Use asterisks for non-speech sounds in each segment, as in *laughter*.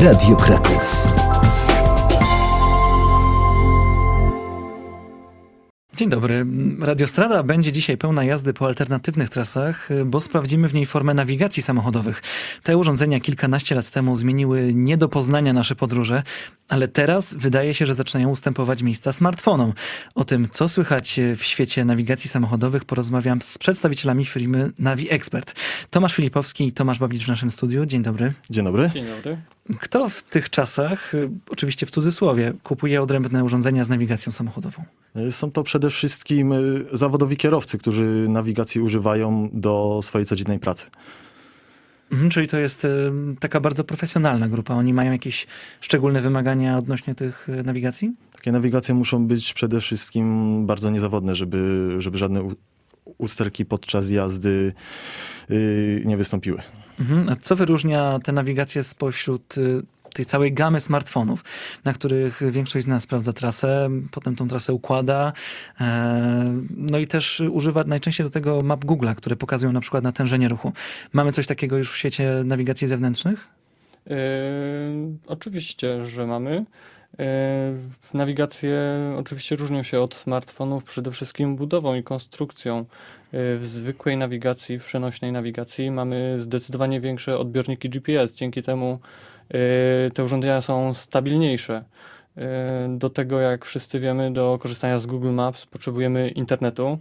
Radio Kraków. Dzień dobry. Radiostrada będzie dzisiaj pełna jazdy po alternatywnych trasach, bo sprawdzimy w niej formę nawigacji samochodowych. Te urządzenia kilkanaście lat temu zmieniły nie do poznania nasze podróże, ale teraz wydaje się, że zaczynają ustępować miejsca smartfonom. O tym, co słychać w świecie nawigacji samochodowych, porozmawiam z przedstawicielami firmy Navi Expert. Tomasz Filipowski i Tomasz Bablicz w naszym studiu. Dzień dobry. Dzień dobry. Dzień dobry. Kto w tych czasach, y, oczywiście w cudzysłowie, kupuje odrębne urządzenia z nawigacją samochodową? Są to przede wszystkim y, zawodowi kierowcy, którzy nawigacji używają do swojej codziennej pracy. Mhm, czyli to jest y, taka bardzo profesjonalna grupa. Oni mają jakieś szczególne wymagania odnośnie tych y, nawigacji? Takie nawigacje muszą być przede wszystkim bardzo niezawodne, żeby, żeby żadne usterki podczas jazdy y, nie wystąpiły. Mhm. A co wyróżnia te nawigacje spośród y, tej całej gamy smartfonów, na których większość z nas sprawdza trasę, potem tą trasę układa, e, no i też używa najczęściej do tego map Google'a, które pokazują na przykład natężenie ruchu. Mamy coś takiego już w świecie nawigacji zewnętrznych? Yy, oczywiście, że mamy. Yy, nawigacje oczywiście różnią się od smartfonów przede wszystkim budową i konstrukcją. Yy, w zwykłej nawigacji, w przenośnej nawigacji mamy zdecydowanie większe odbiorniki GPS. Dzięki temu yy, te urządzenia są stabilniejsze. Do tego, jak wszyscy wiemy, do korzystania z Google Maps potrzebujemy internetu.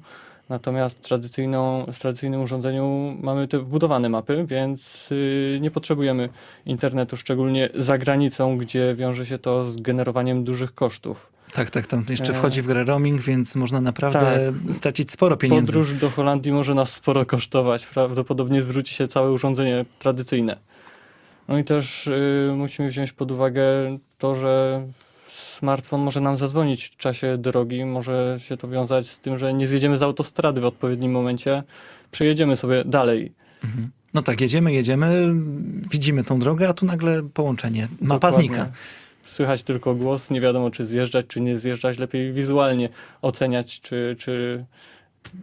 Natomiast tradycyjną, w tradycyjnym urządzeniu mamy te wbudowane mapy, więc y, nie potrzebujemy internetu, szczególnie za granicą, gdzie wiąże się to z generowaniem dużych kosztów. Tak, tak, tam jeszcze E. wchodzi w grę roaming, więc można naprawdę stracić sporo pieniędzy. Podróż do Holandii może nas sporo kosztować. Prawdopodobnie zwróci się całe urządzenie tradycyjne. No i też y, musimy wziąć pod uwagę to, że smartfon może nam zadzwonić w czasie drogi. Może się to wiązać z tym, że nie zjedziemy z autostrady w odpowiednim momencie. Przejedziemy sobie dalej. Mhm. No tak, jedziemy, jedziemy, widzimy tą drogę, a tu nagle połączenie. Mapa Dokładnie. znika. Słychać tylko głos, nie wiadomo czy zjeżdżać, czy nie zjeżdżać. Lepiej wizualnie oceniać, czy, czy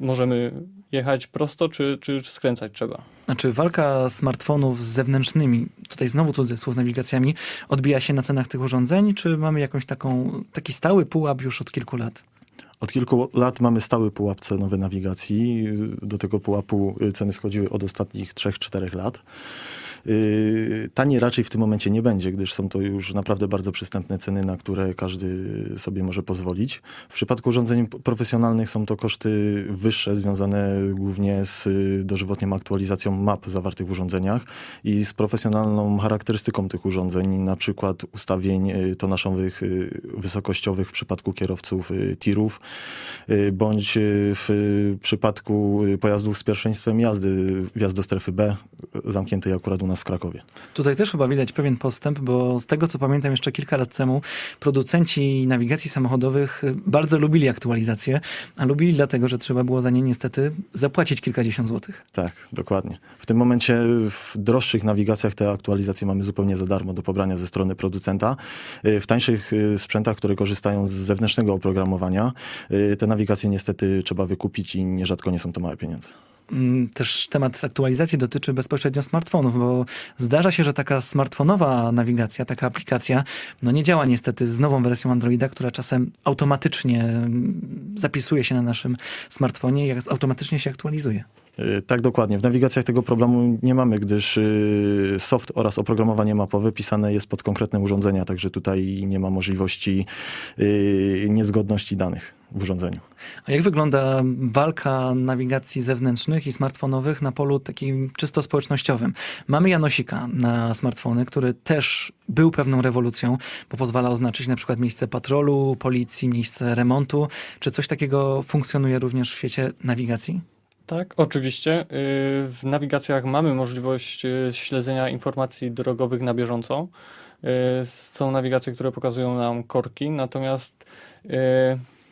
możemy jechać prosto, czy, czy skręcać trzeba. Znaczy walka smartfonów z zewnętrznymi, tutaj znowu cudzysłów, nawigacjami, odbija się na cenach tych urządzeń, czy mamy jakąś taką, taki stały pułap już od kilku lat? Od kilku lat mamy stały pułap cenowy nawigacji. Do tego pułapu ceny schodziły od ostatnich 3-4 lat. Yy, Taniej raczej w tym momencie nie będzie, gdyż są to już naprawdę bardzo przystępne ceny, na które każdy sobie może pozwolić. W przypadku urządzeń profesjonalnych są to koszty wyższe, związane głównie z y, dożywotnią aktualizacją map zawartych w urządzeniach i z profesjonalną charakterystyką tych urządzeń, na przykład ustawień y, tonaszowych, y, wysokościowych w przypadku kierowców tirów, bądź w przypadku pojazdów z pierwszeństwem jazdy, wjazd do strefy B, zamkniętej akurat u nas w Krakowie. Tutaj też chyba widać pewien postęp, bo z tego co pamiętam jeszcze kilka lat temu, producenci nawigacji samochodowych y, bardzo lubili aktualizacje, a lubili dlatego, że trzeba było za nie niestety zapłacić kilkadziesiąt złotych. Tak, dokładnie. W tym momencie w droższych nawigacjach te aktualizacje mamy zupełnie za darmo do pobrania ze strony producenta. Y, W tańszych y, sprzętach, które korzystają z zewnętrznego oprogramowania, te nawigacje niestety trzeba wykupić i nierzadko nie są to małe pieniądze. Mm, Też temat aktualizacji dotyczy bezpośrednio smartfonów, bo zdarza się, że taka smartfonowa nawigacja, taka aplikacja, no nie działa niestety z nową wersją Androida, która czasem automatycznie mm, zapisuje się na naszym smartfonie i automatycznie się aktualizuje. Y, Tak, dokładnie. W nawigacjach tego problemu nie mamy, gdyż y, soft oraz oprogramowanie mapowe pisane jest pod konkretne urządzenia, także tutaj nie ma możliwości y, niezgodności danych w urządzeniu. A jak wygląda walka nawigacji zewnętrznych i smartfonowych na polu takim czysto społecznościowym? Mamy Janosika na smartfony, który też był pewną rewolucją, bo pozwala oznaczyć na przykład miejsce patrolu, policji, miejsce remontu. Czy coś takiego funkcjonuje również w świecie nawigacji? Tak, oczywiście. Y, W nawigacjach mamy możliwość y, śledzenia informacji drogowych na bieżąco. Y, Są nawigacje, które pokazują nam korki, natomiast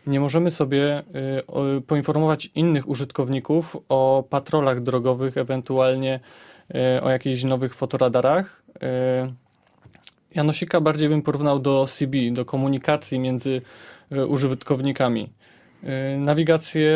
nie możemy sobie y, poinformować innych użytkowników o patrolach drogowych, ewentualnie y, o jakichś nowych fotoradarach. Y, Janosika bardziej bym porównał do CB, do komunikacji między użytkownikami. Nawigacje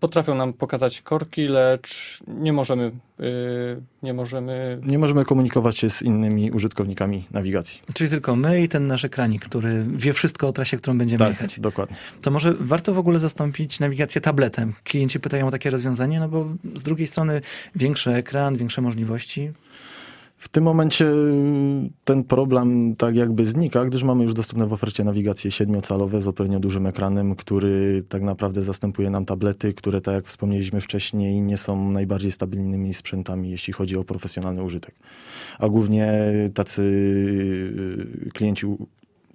potrafią nam pokazać korki, lecz nie możemy, y, nie możemy Nie możemy komunikować się z innymi użytkownikami nawigacji. Czyli tylko my i ten nasz ekranik, który wie wszystko o trasie, którą będziemy Tak, jechać. dokładnie. To może warto w ogóle zastąpić nawigację tabletem. Klienci pytają o takie rozwiązanie, no bo z drugiej strony większy ekran, większe możliwości. W tym momencie y, ten problem tak jakby znika, gdyż mamy już dostępne w ofercie nawigacje siedmiocalowe z odpowiednio dużym ekranem, który tak naprawdę zastępuje nam tablety, które tak jak wspomnieliśmy wcześniej nie są najbardziej stabilnymi sprzętami, jeśli chodzi o profesjonalny użytek. A głównie tacy y, klienci u-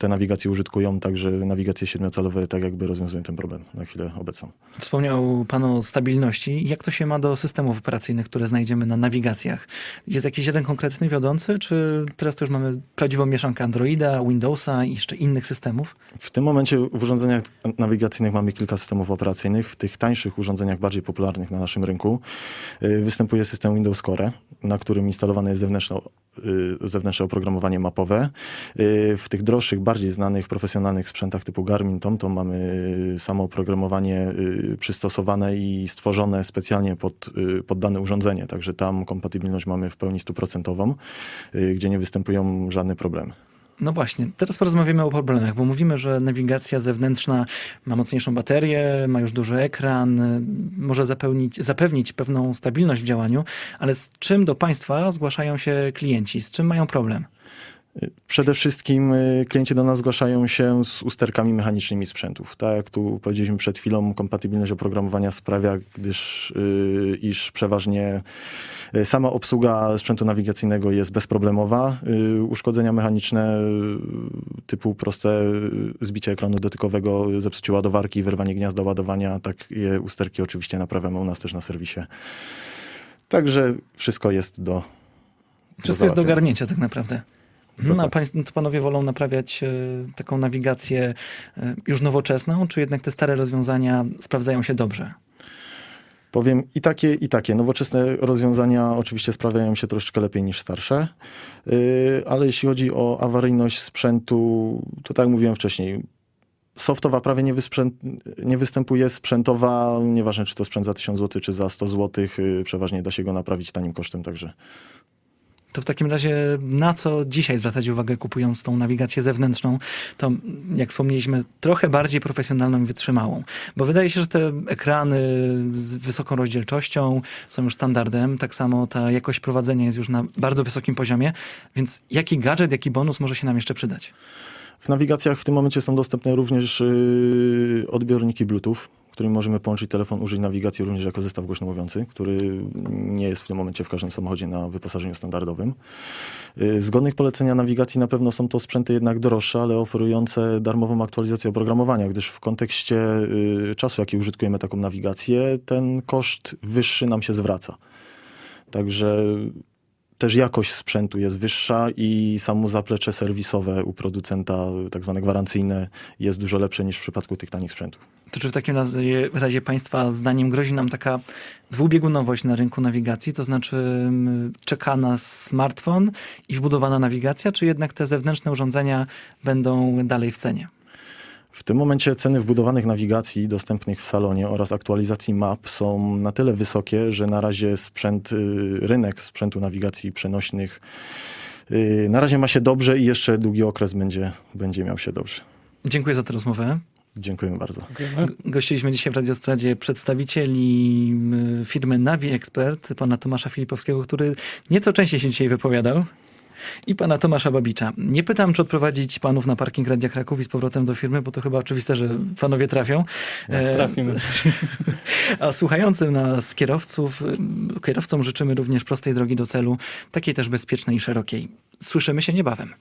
te nawigacje użytkują, także nawigacje siedmiocalowe tak jakby rozwiązują ten problem na chwilę obecną. Wspomniał Pan o stabilności. Jak to się ma do systemów operacyjnych, które znajdziemy na nawigacjach? Jest jakiś jeden konkretny wiodący, czy teraz to już mamy prawdziwą mieszankę Androida, Windowsa i jeszcze innych systemów? W tym momencie w urządzeniach nawigacyjnych mamy kilka systemów operacyjnych. W tych tańszych urządzeniach, bardziej popularnych na naszym rynku, y, występuje system Windows Core, na którym instalowane jest zewnętrzne, zewnętrzne oprogramowanie mapowe. Y, W tych droższych, bardziej znanych, profesjonalnych sprzętach typu Garmin, TomTom mamy y, samo oprogramowanie y, przystosowane i stworzone specjalnie pod, y, pod dane urządzenie. Także tam kompatybilność mamy w pełni stuprocentową, y, gdzie nie występują żadne problemy. No właśnie, teraz porozmawiamy o problemach, bo mówimy, że nawigacja zewnętrzna ma mocniejszą baterię, ma już duży ekran, może zapełnić, zapewnić pewną stabilność w działaniu, ale z czym do Państwa zgłaszają się klienci? Z czym mają problem? Przede wszystkim y, klienci do nas zgłaszają się z usterkami mechanicznymi sprzętów. Tak jak tu powiedzieliśmy przed chwilą, kompatybilność oprogramowania sprawia, gdyż y, iż przeważnie y, sama obsługa sprzętu nawigacyjnego jest bezproblemowa. Uszkodzenia mechaniczne typu proste zbicie ekranu dotykowego, zepsucie ładowarki, wyrwanie gniazda ładowania, takie usterki oczywiście naprawiamy u nas też na serwisie. Także wszystko jest do Wszystko jest do ogarnięcia tak naprawdę. No, a państwo, to panowie wolą naprawiać e, taką nawigację e, już nowoczesną, czy jednak te stare rozwiązania sprawdzają się dobrze? Powiem i takie, i takie. Nowoczesne rozwiązania oczywiście sprawiają się troszeczkę lepiej niż starsze, yy, ale jeśli chodzi o awaryjność sprzętu, to tak jak mówiłem wcześniej, softowa prawie nie, wysprzęt, nie występuje, sprzętowa, nieważne czy to sprzęt za 1000 zł, czy za 100 zł, yy, przeważnie da się go naprawić tanim kosztem, także To w takim razie na co dzisiaj zwracać uwagę kupując tą nawigację zewnętrzną, to jak wspomnieliśmy, trochę bardziej profesjonalną i wytrzymałą. Bo wydaje się, że te ekrany z wysoką rozdzielczością są już standardem, tak samo ta jakość prowadzenia jest już na bardzo wysokim poziomie, więc jaki gadżet, jaki bonus może się nam jeszcze przydać? W nawigacjach w tym momencie są dostępne również yy, odbiorniki Bluetooth, którymi możemy połączyć telefon, użyć nawigacji również jako zestaw głośno mówiący, który nie jest w tym momencie w każdym samochodzie na wyposażeniu standardowym. Yy, Z godnych polecenia nawigacji na pewno są to sprzęty jednak droższe, ale oferujące darmową aktualizację oprogramowania, gdyż w kontekście yy, czasu, jaki użytkujemy taką nawigację, ten koszt wyższy nam się zwraca. Także też jakość sprzętu jest wyższa i samo zaplecze serwisowe u producenta, tak zwane gwarancyjne, jest dużo lepsze niż w przypadku tych tanich sprzętów. To czy w takim razie, razie Państwa zdaniem grozi nam taka dwubiegunowość na rynku nawigacji, to znaczy czeka nas smartfon i wbudowana nawigacja, czy jednak te zewnętrzne urządzenia będą dalej w cenie? W tym momencie ceny wbudowanych nawigacji dostępnych w salonie oraz aktualizacji map są na tyle wysokie, że na razie sprzęt, y, rynek sprzętu nawigacji przenośnych y, na razie ma się dobrze i jeszcze długi okres będzie, będzie miał się dobrze. Dziękuję za tę rozmowę. Dziękujemy bardzo. Dziękujemy. Gościliśmy dzisiaj w Radiostradzie przedstawicieli m, firmy Navi Expert, pana Tomasza Filipowskiego, który nieco częściej się dzisiaj wypowiadał. I pana Tomasza Babicza. Nie pytam, czy odprowadzić panów na parking Radia Kraków i z powrotem do firmy, bo to chyba oczywiste, że panowie trafią. Nas E, trafimy. *laughs* A słuchającym nas kierowców, m, kierowcom życzymy również prostej drogi do celu, takiej też bezpiecznej i szerokiej. Słyszymy się niebawem.